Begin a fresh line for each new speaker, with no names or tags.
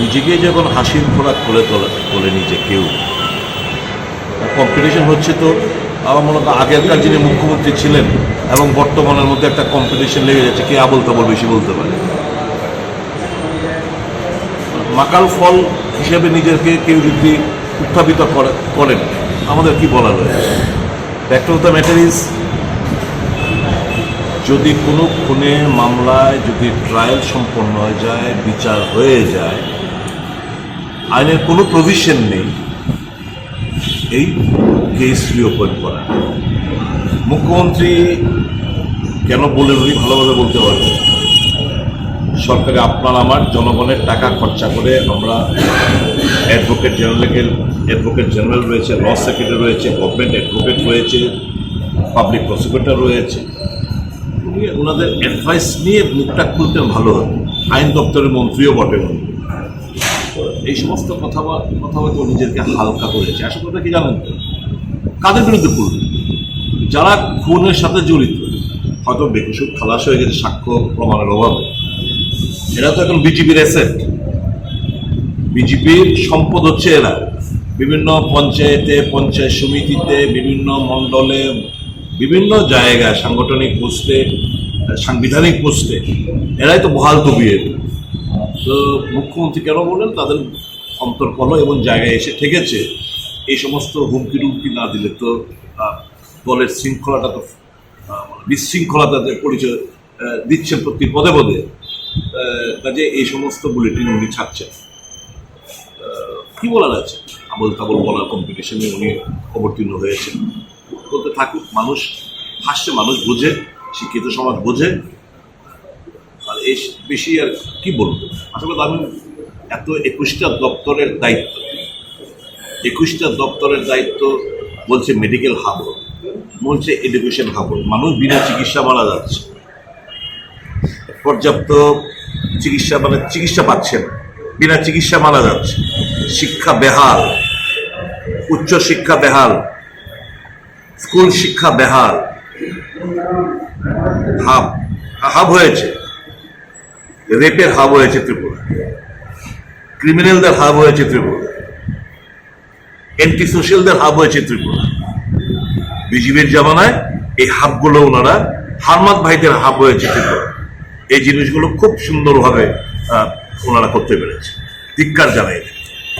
নিজেকে যখন হাসির খোরাক করে তোলে তোলে নিজে কেউ। কম্পিটিশন হচ্ছে তো আমার মনে হয় আগেরকার যিনি মুখ্যমন্ত্রী ছিলেন এবং বর্তমানের মধ্যে একটা কম্পিটিশন লেগে যাচ্ছে, কে আবল তাবল বেশি বলতে পারে। মাকাল ফল হিসেবে নিজেকে কেউ যদি উত্থাপিত করে, করেন, আমাদের কি বলার রয়েছে? Back to the matter is যদি কোনো খুনে মামলায় যদি ট্রায়াল সম্পন্ন হয়ে যায়, বিচার হয়ে যায় আইনের কোনো প্রভিশন নেই এই কেস রিওপেন করা। মুখ্যমন্ত্রী কেন বলে উনি? ভালোভাবে বলতে পারবেন। সরকারে আপনার আমার জনগণের টাকা খরচা করে আমরা অ্যাডভোকেট জেনারেলকে অ্যাডভোকেট জেনারেল রয়েছে ল সেক্রেটারি রয়েছে গভর্নমেন্ট অ্যাডভোকেট রয়েছে পাবলিক প্রসিকিউটর রয়েছে। উনি ওনাদের অ্যাডভাইস নিয়ে মুখটা খুলতেন ভালো হতো আইন দপ্তরের মন্ত্রীও বটেন উনি। এই সমস্ত কথা কথা বলতে নিজেকে হালকা করেছে। আসল কথা কি জানেন? কাদের বিরুদ্ধে করবে যারা খুনের সাথে জড়িত, হয়তো বেকুসুর খালাস হয়ে গেছে, সাক্ষ্য, প্রমাণের অভাবে। এরা তো এখন বিজেপির অ্যাসেট বিজেপির সম্পদ হচ্ছে এরা। বিভিন্ন পঞ্চায়েতে, পঞ্চায়েত সমিতিতে, বিভিন্ন মণ্ডলে, বিভিন্ন জায়গায়, সাংগঠনিক পোস্টে সাংবিধানিক পোস্টে, এরাই তো বহাল তবিয়ে তো মুখ্যমন্ত্রী কেন বললেন? তাদের অন্তর্কল এবং জায়গায় এসে ঠেকেছে এই সমস্ত হুমকি টুমকি না দিলে তো দলের শৃঙ্খলাটা তো আহ, বিশৃঙ্খলা তাদের পরিচয় আহ, দিচ্ছেন প্রতি পদে পদে কাজে এই সমস্ত বুলেটিন উনি ছাড়ছেন। কি বলার আছে? আবল তাবল বলার কম্পিটিশনে উনি অবতীর্ণ হয়েছেন। বলতে থাকুক মানুষ হাসছে মানুষ বোঝে শিক্ষিত সমাজ বোঝে। বেশি আর কি বলব? আসলে আমি এত একুশটা দপ্তরের দায়িত্ব। একুশটা দপ্তরের দায়িত্ব বলছে মেডিকেল হাব বলছে এডুকেশন হাব মানুষ বিনা চিকিৎসা মারা যাচ্ছে। পর্যাপ্ত চিকিৎসা মানে চিকিৎসা পাচ্ছেন বিনা চিকিৎসা মারা যাচ্ছে। শিক্ষা বেহাল, উচ্চ শিক্ষা বেহাল স্কুল শিক্ষা বেহাল। হাব হাব হয়েছে। রেপের হাব হয়েছে ত্রিপুরা। ক্রিমিনালদের হাব হয়েছে ত্রিপুরা। অ্যান্টি সোশ্যালদের হাব হয়েছে ত্রিপুরা। বিজিবির জামানায় এই হাবগুলো ওনারা হারমাত ভাইদের হাব হয়েছে ত্রিপুরা। এই জিনিসগুলো খুব সুন্দরভাবে ওনারা করতে পেরেছে। ধিক্কার জানাই।